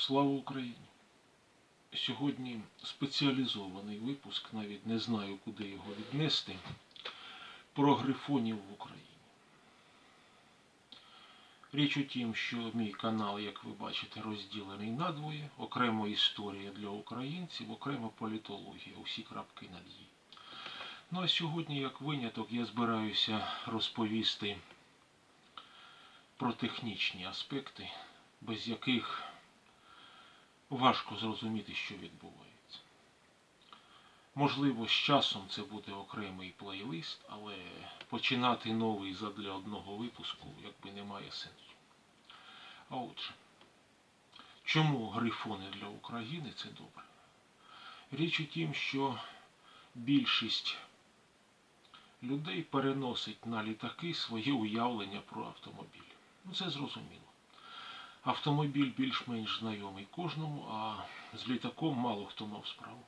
Слава Україні! Сьогодні спеціалізований випуск, навіть не знаю, куди його віднести, про грифонів в Україні. Річ у тім, що мій канал, як ви бачите, розділений надвоє, окремо історія для українців, окремо політологія, усі крапки над «і». Ну а сьогодні, як виняток, я збираюся розповісти про технічні аспекти, без яких важко зрозуміти, що відбувається. Можливо, з часом це буде окремий плейлист, але починати новий задля одного випуску якби немає сенсу. А отже, чому грифони для України це добре? Річ у тім, що більшість людей переносить на літаки своє уявлення про автомобіль. Ну, це зрозуміло. Автомобіль більш-менш знайомий кожному, а з літаком мало хто мав справу.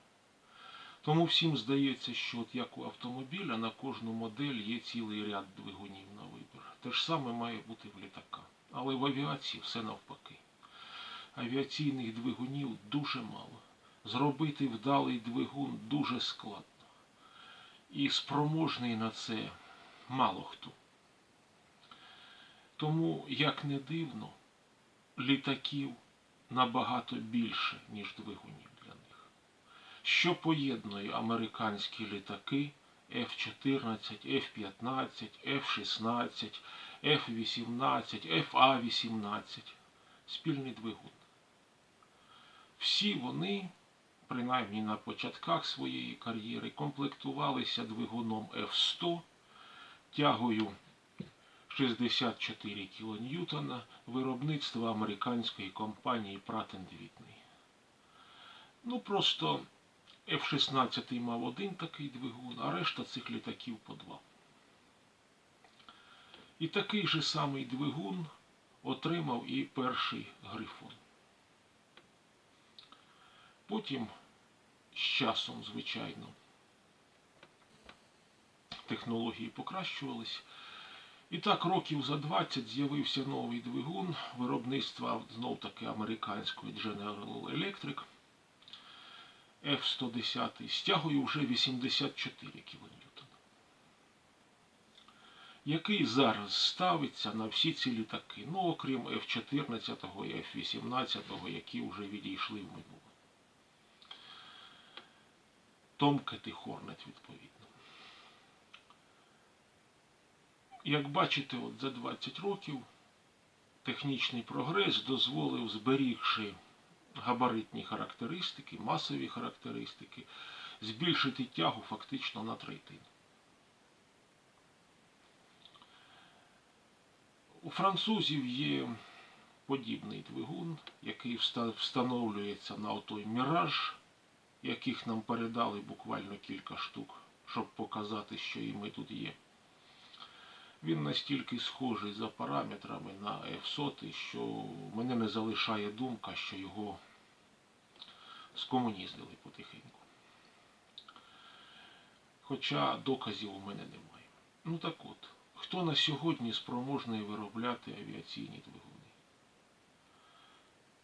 Тому всім здається, що от як у автомобіля на кожну модель є цілий ряд двигунів на вибір. Те ж саме має бути в літака. Але в авіації все навпаки. Авіаційних двигунів дуже мало. Зробити вдалий двигун дуже складно. І спроможний на це мало хто. Тому, як не дивно, літаків набагато більше, ніж двигунів для них. Що поєднує американські літаки F-14, F-15, F-16, F-18, FA-18, спільний двигун. Всі вони, принаймні на початках своєї кар'єри, комплектувалися двигуном F-100, тягою 64 кН виробництва американської компанії Pratt Whitney. Ну просто F-16 мав один такий двигун, а решта цих літаків по два. І такий же самий двигун отримав і перший грифон. Потім з часом, звичайно, технології покращувались. І так років за 20 з'явився новий двигун виробництва знов таки американської General Electric F-110 з тягою вже 84 кН. Який зараз ставиться на всі ці літаки, ну окрім F-14 і F-18, які вже відійшли в минуле. І Hornet відповідно. Як бачите, от за 20 років технічний прогрес дозволив, зберігши габаритні характеристики, масові характеристики, збільшити тягу фактично на третину. У французів є подібний двигун, який встановлюється на отой міраж, яких нам передали буквально кілька штук, щоб показати, що і ми тут є. Він настільки схожий за параметрами на F100, що мене не залишає думка, що його скомуніздили потихеньку. Хоча доказів у мене немає. Ну так от, хто на сьогодні спроможний виробляти авіаційні двигуни?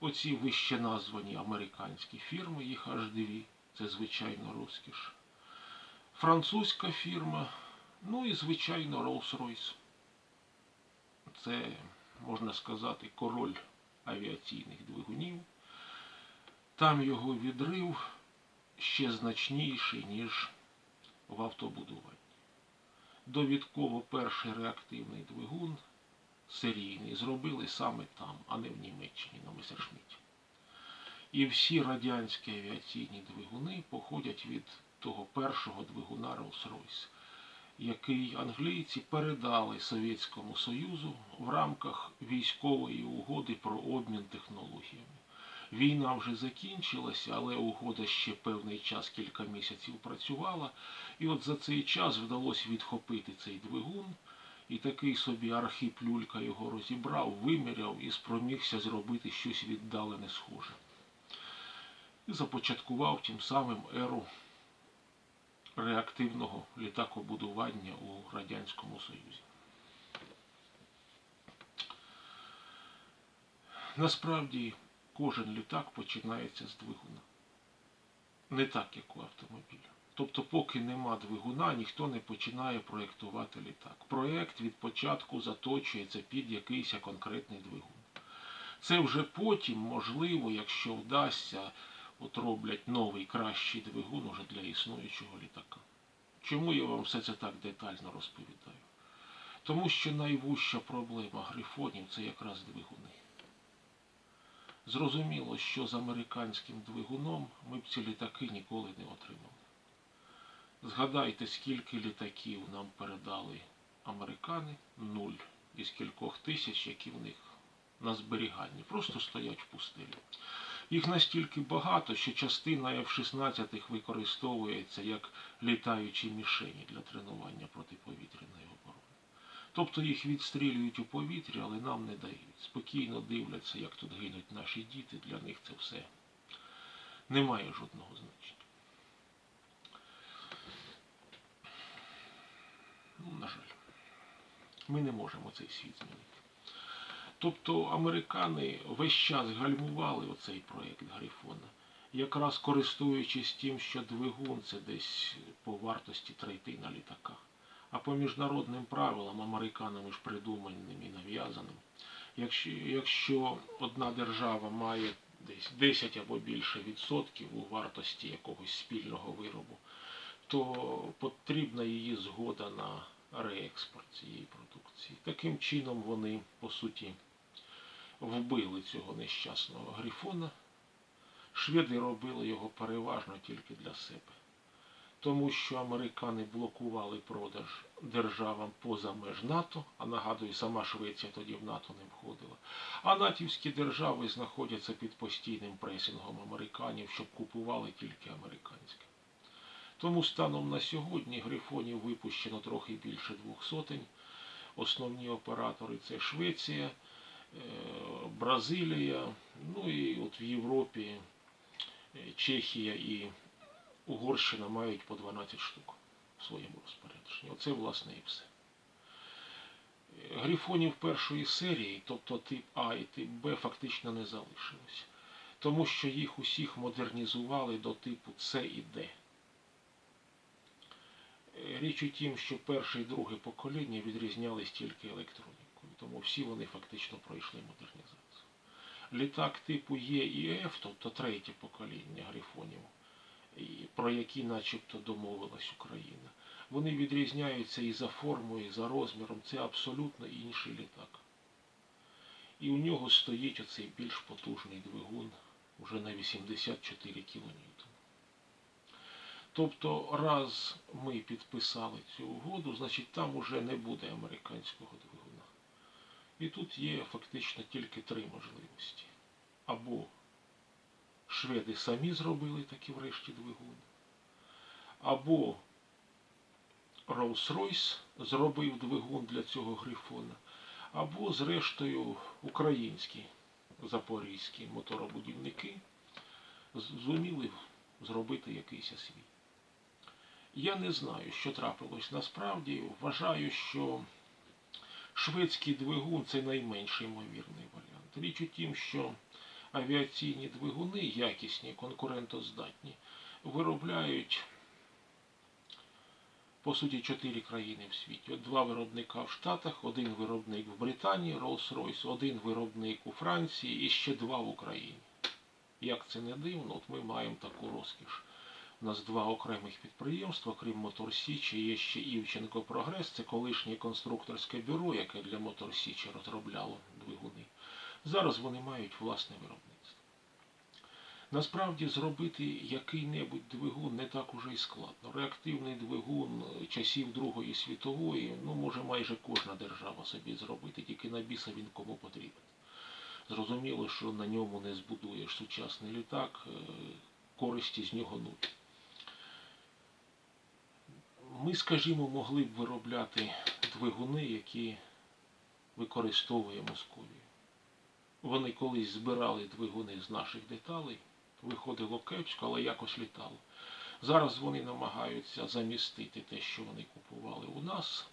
Оці вище названі американські фірми, їх аж дві, це звичайно розкіш. Французька фірма. Ну і, звичайно, Rolls-Royce. Це, можна сказати, король авіаційних двигунів. Там його відрив ще значніший, ніж в автобудуванні. Довідково перший реактивний двигун серійний зробили саме там, а не в Німеччині на Месершмітті. І всі радянські авіаційні двигуни походять від того першого двигуна Rolls-Royce який англійці передали Совєтському Союзу в рамках військової угоди про обмін технологіями. Війна вже закінчилася, але угода ще певний час, кілька місяців працювала. І от за цей час вдалося відхопити цей двигун. І такий собі Архіп Люлька його розібрав, виміряв і спромігся зробити щось віддалене схоже. І започаткував тим самим еру реактивного літакобудування у Радянському Союзі. Насправді кожен літак починається з двигуна. Не так, як у автомобіля. Тобто, поки нема двигуна, ніхто не починає проєктувати літак. Проєкт від початку заточується під якийсь конкретний двигун. Це вже потім, можливо, якщо вдасться, от роблять новий кращий двигун уже для існуючого літака. Чому я вам все це так детально розповідаю? Тому що найвужча проблема грифонів це якраз двигуни. Зрозуміло, що з американським двигуном ми б ці літаки ніколи не отримали. Згадайте, скільки літаків нам передали американи, нуль із кількох тисяч, які в них на зберіганні, просто стоять в пустелі. Їх настільки багато, що частина F-16 використовується як літаючі мішені для тренування протиповітряної оборони. Тобто їх відстрілюють у повітря, але нам не дають. Спокійно дивляться, як тут гинуть наші діти, для них це все не має жодного значення. Ну, на жаль, ми не можемо цей світ змінити. Тобто американи весь час гальмували оцей проєкт Грифона, якраз користуючись тим, що двигун це десь по вартості третина літака. А по міжнародним правилам, американами ж придуманим і нав'язаним, якщо, якщо одна держава має десь 10 або більше відсотків у вартості якогось спільного виробу, то потрібна її згода на реекспорт цієї продукції. Таким чином вони, по суті, вбили цього нещасного грифона. Шведи робили його переважно тільки для себе. Тому що американи блокували продаж державам поза меж НАТО, а нагадую, сама Швеція тоді в НАТО не входила. А натівські держави знаходяться під постійним пресингом американів, щоб купували тільки американське. Тому станом на сьогодні грифонів випущено трохи більше двох сотень. Основні оператори це Швеція, Бразилія, ну і от в Європі е, Чехія і Угорщина мають по 12 штук в своєму розпорядженні. Оце, власне, і все. Грифонів першої серії, тобто тип А і тип Б, фактично не залишилось. Тому що їх усіх модернізували до типу С і Д. Е, Річ у тім, що перше і друге покоління відрізнялись тільки електронікою, тому всі вони фактично пройшли модернізацію. Літак типу Є і Ф, тобто третє покоління грифонів, про які начебто домовилась Україна, вони відрізняються і за формою, і за розміром. Це абсолютно інший літак. І у нього стоїть оцей більш потужний двигун вже на 84 кН. Тобто, раз ми підписали цю угоду, значить там уже не буде американського двигуна. І тут є фактично тільки три можливості. Або шведи самі зробили такі врешті двигун, або Rolls-Royce зробив двигун для цього грифона, або, зрештою, українські запорізькі моторобудівники зуміли зробити якийсь свій. Я не знаю, що трапилось насправді. Вважаю, що шведський двигун це найменш ймовірний варіант. Річ у тім, що авіаційні двигуни, якісні, конкурентоздатні, виробляють, по суті, чотири країни в світі. Два виробника в Штатах, один виробник в Британії, Rolls-Royce, один виробник у Франції і ще два в Україні. Як це не дивно, от ми маємо таку розкіш. У нас два окремих підприємства, крім Мотор Січі, є ще Івченко Прогрес, це колишнє конструкторське бюро, яке для Мотор Січі розробляло двигуни. Зараз вони мають власне виробництво. Насправді зробити який-небудь двигун не так уже й складно. Реактивний двигун часів Другої світової, ну, може майже кожна держава собі зробити, тільки на біса він кому потрібен. Зрозуміло, що на ньому не збудуєш сучасний літак, користі з нього нуль. Ми, скажімо, могли б виробляти двигуни, які використовує Московія. Вони колись збирали двигуни з наших деталей, виходило кепсько, але якось літало. Зараз вони намагаються замістити те, що вони купували у нас.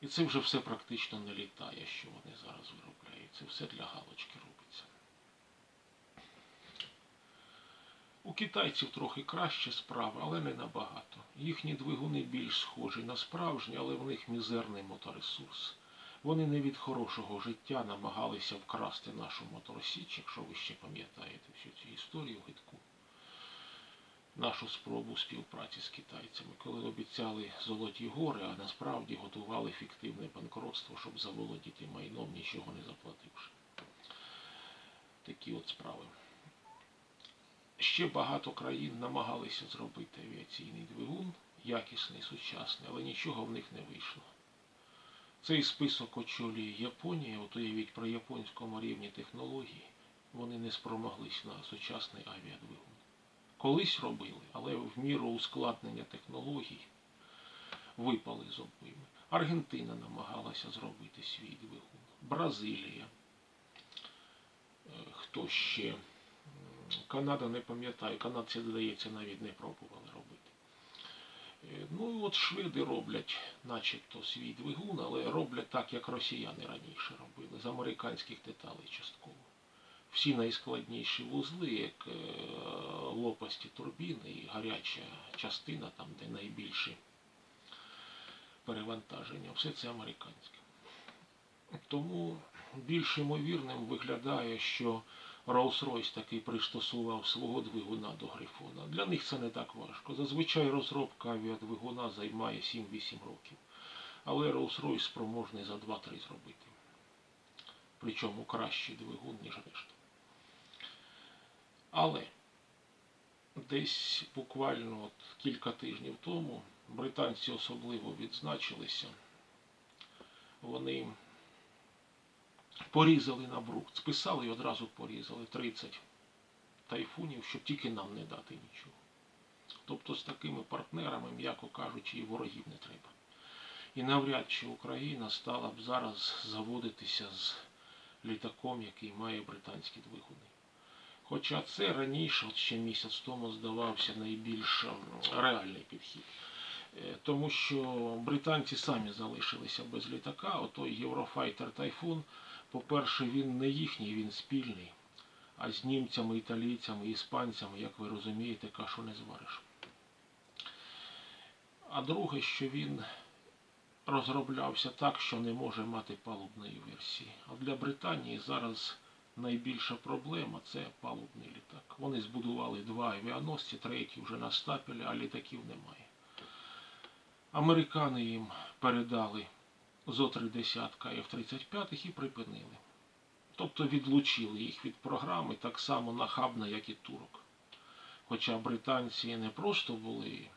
І це вже все практично не літає, що вони зараз виробляють. Це все для галочки робиться. У китайців трохи краще справи, але не набагато. Їхні двигуни більш схожі на справжні, але в них мізерний моторесурс. Вони не від хорошого життя намагалися вкрасти нашу моторосіч, якщо ви ще пам'ятаєте всю цю історію гидку. Нашу спробу співпраці з китайцями, коли обіцяли золоті гори, а насправді готували фіктивне банкротство, щоб заволодіти майном, нічого не заплативши. Такі от справи. Ще багато країн намагалися зробити авіаційний двигун, якісний, сучасний, але нічого в них не вийшло. Цей список очолює Японія, от уявіть про японському рівні технологій, вони не спромоглись на сучасний авіадвигун. Колись робили, але в міру ускладнення технологій випали з обойми. Аргентина намагалася зробити свій двигун. Бразилія. Е, Хто ще? Канада не пам'ятаю, канадці, здається, навіть не пробували робити. Е, Ну і от шведи роблять начебто свій двигун, але роблять так, як росіяни раніше робили, з американських деталей частково. Всі найскладніші вузли, як е, лопасті турбіни і гаряча частина, там, де найбільші перевантаження, все це американське. Тому більш ймовірним виглядає, що Rolls-Royce таки пристосував свого двигуна до Грифона. Для них це не так важко. Зазвичай розробка авіадвигуна займає 7-8 років. Але Rolls-Royce спроможний за 2-3 зробити. Причому кращий двигун, ніж решта. Але десь буквально от кілька тижнів тому британці особливо відзначилися. Вони порізали на брухт, списали і одразу порізали 30 тайфунів, щоб тільки нам не дати нічого. Тобто з такими партнерами, м'яко кажучи, і ворогів не треба. І навряд чи Україна стала б зараз заводитися з літаком, який має британські двигуни. Хоча це раніше, ще місяць тому, здавався найбільш ем, реальний підхід. Е, Тому що британці самі залишилися без літака, отой Eurofighter Typhoon, по-перше, він не їхній, він спільний. А з німцями, італійцями, іспанцями, як ви розумієте, кашу не звариш. А друге, що він розроблявся так, що не може мати палубної версії. А для Британії зараз найбільша проблема це палубний літак. Вони збудували два авіаносці, третій вже на стапелі, а літаків немає. Американи їм передали зо три десятка F-35 і припинили. Тобто відлучили їх від програми так само нахабно, як і турок. Хоча британці не просто були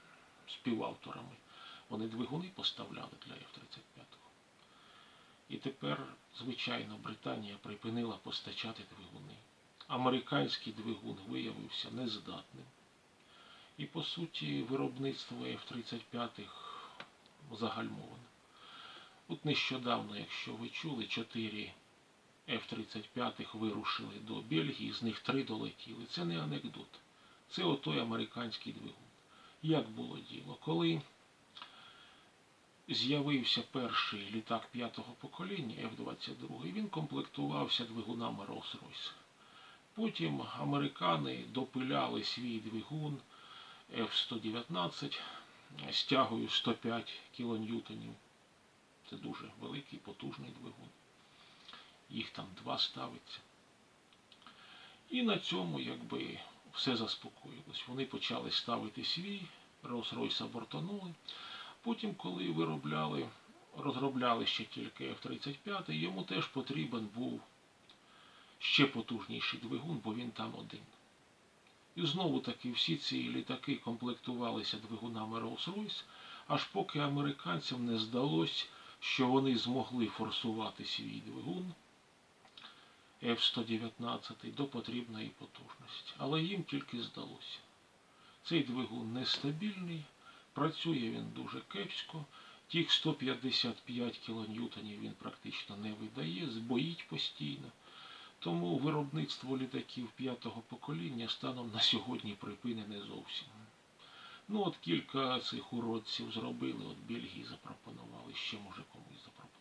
співавторами, вони двигуни поставляли для F-35. І тепер, звичайно, Британія припинила постачати двигуни. Американський двигун виявився нездатним. І по суті виробництво F-35 загальмоване. От нещодавно, якщо ви чули, 4 F-35 вирушили до Бельгії, з них 3 долетіли. Це не анекдот. Це отой американський двигун. Як було діло? Коли з'явився перший літак п'ятого покоління F-22, він комплектувався двигунами Rolls-Royce. Потім американи допиляли свій двигун F-119 з тягою 105 кілоньютонів. Це дуже великий, потужний двигун. Їх там два ставиться. І на цьому якби все заспокоїлось. Вони почали ставити свій, Rolls-Royce абортанули. Потім, коли виробляли, розробляли ще тільки F-35, йому теж потрібен був ще потужніший двигун, бо він там один. І знову таки всі ці літаки комплектувалися двигунами Rolls-Royce, аж поки американцям не здалось, що вони змогли форсувати свій двигун F-119 до потрібної потужності. Але їм тільки здалося. Цей двигун нестабільний, працює він дуже кепсько, тих 155 кілоньютонів він практично не видає, збоїть постійно. Тому виробництво літаків п'ятого покоління станом на сьогодні припинене зовсім. Ну от кілька цих уродців зробили, от Бельгії запропонували, ще може комусь запропонують.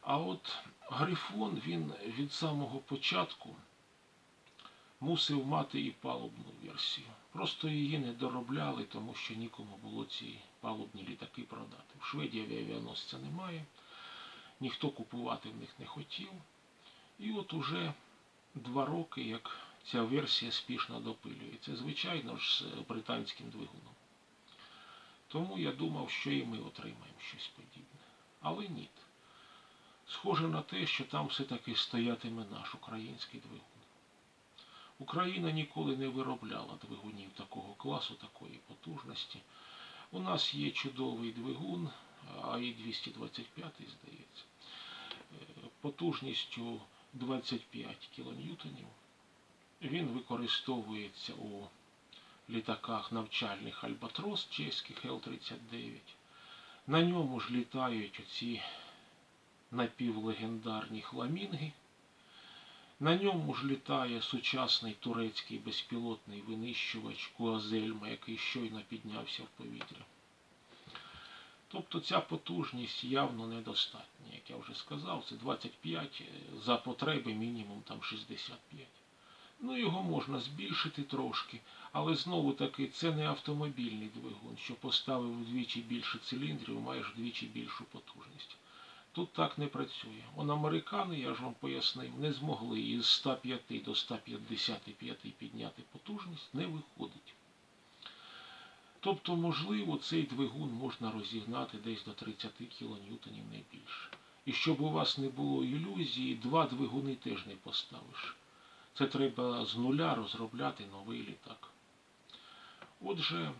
А от Грифон, він від самого початку мусив мати і палубну версію. Просто її не доробляли, тому що нікому було ці палубні літаки продати. В Шведії авіаносця немає, ніхто купувати в них не хотів. І от уже два роки, як ця версія спішно допилюється. Звичайно ж, з британським двигуном. Тому я думав, що і ми отримаємо щось подібне. Але ні. Схоже на те, що там все-таки стоятиме наш український двигун. Україна ніколи не виробляла двигунів такого класу, такої потужності. У нас є чудовий двигун, АІ-225, здається, е, потужністю 25 кН. Він використовується у літаках навчальних Альбатрос чеських Л-39. На ньому ж літають оці напівлегендарні хламінги. На ньому ж літає сучасний турецький безпілотний винищувач Куазельма, який щойно піднявся в повітря. Тобто ця потужність явно недостатня, як я вже сказав, це 25, за потреби мінімум там 65. Ну, його можна збільшити трошки, але знову таки це не автомобільний двигун, що поставив вдвічі більше циліндрів, маєш вдвічі більшу потужність. Тут так не працює. Он американи, я ж вам пояснив, не змогли із 105 до 155 підняти потужність, не виходить. Тобто, можливо, цей двигун можна розігнати десь до 30 кН не більше. І щоб у вас не було ілюзії, два двигуни теж не поставиш. Це треба з нуля розробляти новий літак. Отже,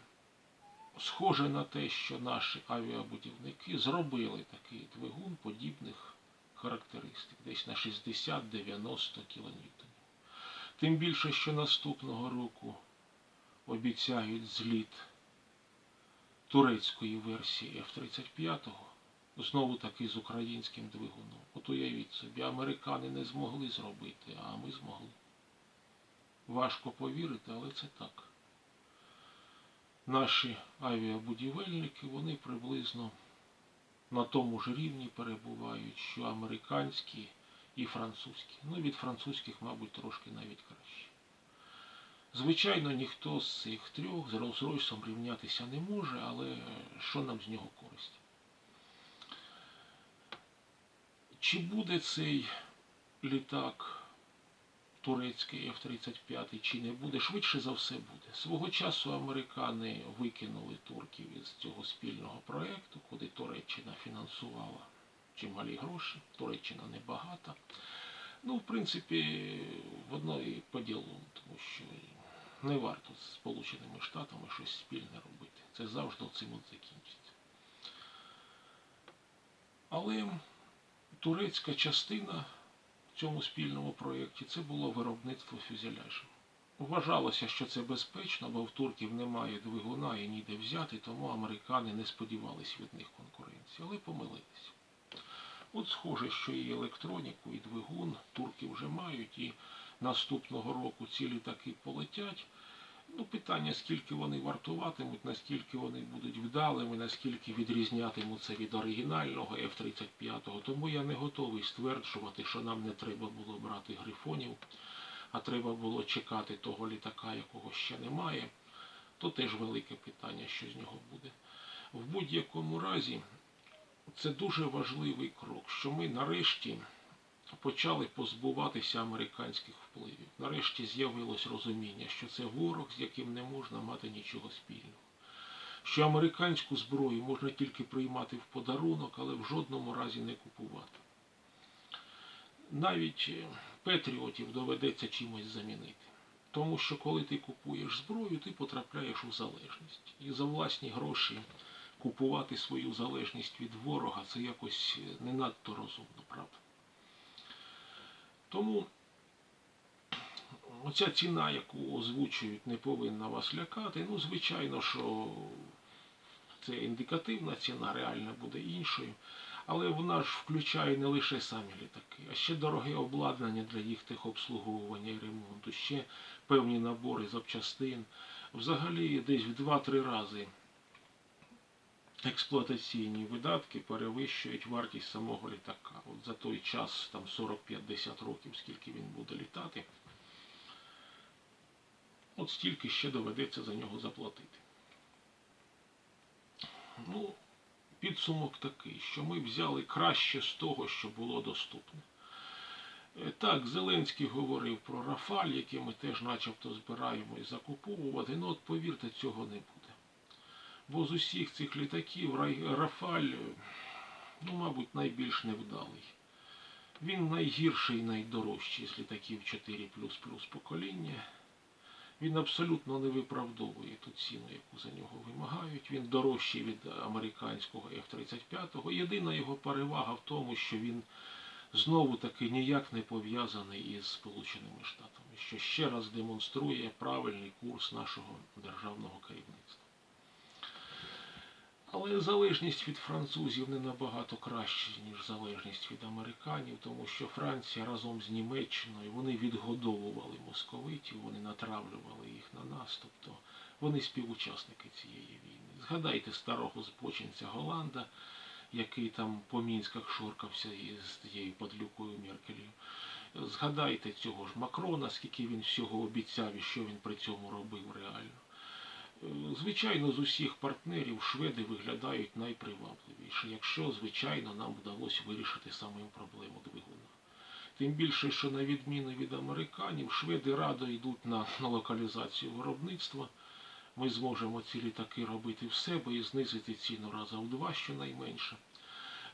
схоже на те, що наші авіабудівники зробили такий двигун подібних характеристик, десь на 60-90 кН. Тим більше, що наступного року обіцяють зліт турецької версії F-35, знову таки з українським двигуном. От уявіть собі, американи не змогли зробити, а ми змогли. Важко повірити, але це так. Наші авіабудівельники, вони приблизно на тому ж рівні перебувають, що американські і французькі. Ну, від французьких, мабуть, трошки навіть краще. Звичайно, ніхто з цих трьох з Rolls-Royce рівнятися не може, але що нам з нього користь? Чи буде цей літак турецький F-35 чи не буде, швидше за все буде. Свого часу американи викинули турків із цього спільного проєкту, куди Туреччина фінансувала чималі гроші. Туреччина небагата. Ну, в принципі, воно і по ділу, тому що не варто з Сполученими Штатами щось спільне робити. Це завжди цим от закінчиться. Але турецька частина в цьому спільному проєкті це було виробництво фюзеляжів. Вважалося, що це безпечно, бо в турків немає двигуна і ніде взяти, тому американи не сподівались від них конкуренції, але помилилися. От схоже, що і електроніку, і двигун турки вже мають, і наступного року ці літаки полетять. Ну, питання, скільки вони вартуватимуть, наскільки вони будуть вдалими, наскільки відрізнятимуться від оригінального F-35. Тому я не готовий стверджувати, що нам не треба було брати грифонів, а треба було чекати того літака, якого ще немає. То теж велике питання, що з нього буде. В будь-якому разі, це дуже важливий крок, що ми нарешті почали позбуватися американських впливів. Нарешті з'явилось розуміння, що це ворог, з яким не можна мати нічого спільного. Що американську зброю можна тільки приймати в подарунок, але в жодному разі не купувати. Навіть е, патріотів доведеться чимось замінити. Тому що коли ти купуєш зброю, ти потрапляєш у залежність. І за власні гроші купувати свою залежність від ворога це якось е, не надто розумно, правда? Тому оця ціна, яку озвучують, не повинна вас лякати. Ну, звичайно, що це індикативна ціна, реальна буде іншою. Але вона ж включає не лише самі літаки, а ще дороге обладнання для їх техобслуговування і ремонту, ще певні набори запчастин. Взагалі десь в 2-3 рази експлуатаційні видатки перевищують вартість самого літака. От за той час, там 40-50 років, скільки він буде літати, От стільки ще доведеться за нього заплатити. Ну, підсумок такий, що ми взяли краще з того, що було доступне. Е, Так, Зеленський говорив про Рафаль, який ми теж начебто збираємо і закуповувати. Ну от повірте, цього не буде. Бо з усіх цих літаків Рафаль, ну, мабуть, найбільш невдалий. Він найгірший і найдорожчий з літаків 4 покоління. Він абсолютно не виправдовує ту ціну, яку за нього вимагають. Він дорожчий від американського F-35. Єдина його перевага в тому, що він знову таки ніяк не пов'язаний із Сполученими Штатами, що ще раз демонструє правильний курс нашого державного керівництва. Але залежність від французів не набагато краща, ніж залежність від американців, тому що Франція разом з Німеччиною вони відгодовували московитів, вони натравлювали їх на нас, тобто вони співучасники цієї війни. Згадайте старого збочинця Голланда, який там по мінськах шоркався із тією падлюкою Меркелью. Згадайте цього ж Макрона, скільки він всього обіцяв і що він при цьому робив реально. Звичайно, з усіх партнерів шведи виглядають найпривабливіше, якщо, звичайно, нам вдалося вирішити самим проблему двигуна. Тим більше, що на відміну від американців, шведи радо йдуть на, на локалізацію виробництва. Ми зможемо ці літаки робити в себе і знизити ціну раза в два щонайменше.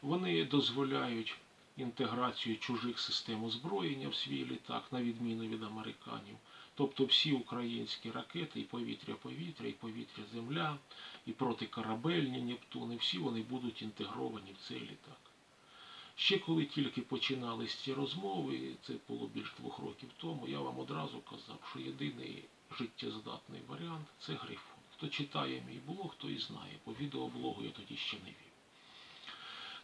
Вони дозволяють інтеграцію чужих систем озброєння в свій літак, на відміну від американців. Тобто всі українські ракети, і повітря-повітря, і повітря-земля, і протикорабельні Нептуни, всі вони будуть інтегровані в цей літак. Ще коли тільки починались ці розмови, це було більш двох років тому, я вам одразу казав, що єдиний життєздатний варіант це грифон. Хто читає мій блог, той знає, бо відеоблогу я тоді ще не вів.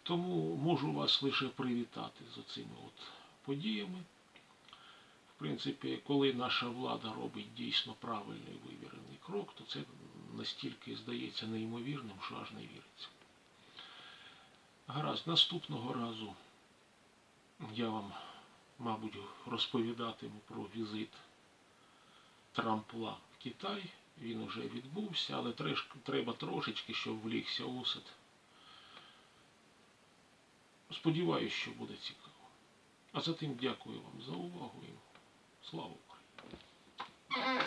Тому можу вас лише привітати з оцими от подіями. В принципі, коли наша влада робить дійсно правильний вивірений крок, то це настільки здається неймовірним, що аж не віриться. Гаразд, наступного разу я вам, мабуть, розповідатиму про візит Трампла в Китай. Він уже відбувся, але треба трошечки, щоб влігся усад. Сподіваюсь, що буде цікаво. А за тим дякую вам за увагу слава Україні!